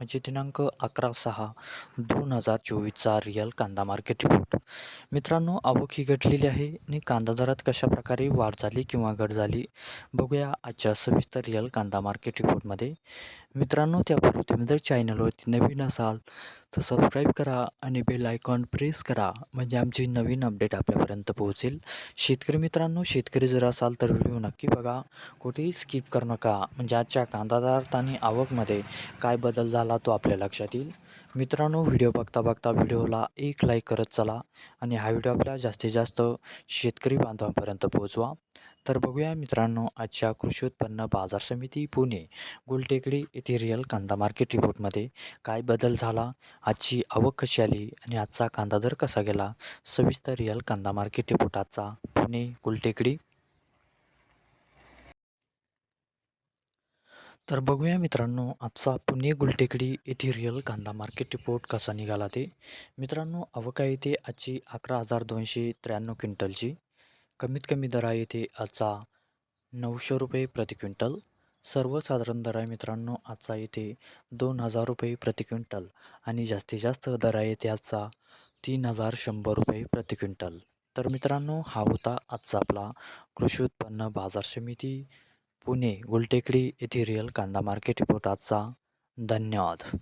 म्हणजे दिनांक अकरा सहा दोन हजार चोवीसचा रिअल कांदा मार्केट रिपोर्ट मित्रांनो आवक ही घटलेली आहे आणि कांदा दरात कशाप्रकारे वाढ झाली किंवा घट झाली बघूया आजच्या सविस्तर रिअल कांदा मार्केट रिपोर्टमध्ये मित्रांनो त्यापूर्वी तुम्ही जर चॅनलवरती नवीन असाल तर सबस्क्राईब करा आणि बेल आयकॉन प्रेस करा म्हणजे आमची नवीन अपडेट आपल्यापर्यंत पोहोचेल. शेतकरी मित्रांनो शेतकरी जर असाल तर व्हिडिओ नक्की बघा. कुठेही स्किप करू नका. म्हणजे आजच्या कांदादार आणि आवकमध्ये काय बदल झाला तो आपल्या लक्षात येईल. मित्रांनो व्हिडिओ बघता बघता व्हिडिओला एक लाईक करत चला. आणि हा व्हिडिओ आपल्या जास्तीत जास्त शेतकरी बांधवांपर्यंत पोहोचवा. तर बघूया मित्रांनो आजच्या कृषी उत्पन्न बाजार समिती पुणे गुलटेकडी येथे रिअल कांदा मार्केट रिपोर्टमध्ये काय बदल झाला आजची आवक कशी आली आणि आजचा कांदा दर कसा गेला सविस्तर रिअल कांदा मार्केट रिपोर्ट आजचा पुणे गुलटेकडी. तर बघूया मित्रांनो आजचा पुणे गुलटेकडी येथे रिअल कांदा मार्केट रिपोर्ट कसा निघाला ते. मित्रांनो आवक आहे ते आजची अकरा हजार दोनशे त्र्याण्णव क्विंटलची. कमीत कमी दर आहे ते आजचा नऊशे रुपये प्रति क्विंटल. सर्वसाधारण दर आहे मित्रांनो आजचा येथे दोन हजार रुपये प्रति क्विंटल. आणि जास्तीत जास्त दर आहे ते आजचा तीन हजार शंभर रुपये प्रति क्विंटल. तर मित्रांनो हा होता आजचा आपला कृषी उत्पन्न बाजार समिती पुणे गुलटेकडी येथे रिअल कांदा मार्केट रिपोर्ट आजचा. धन्यवाद.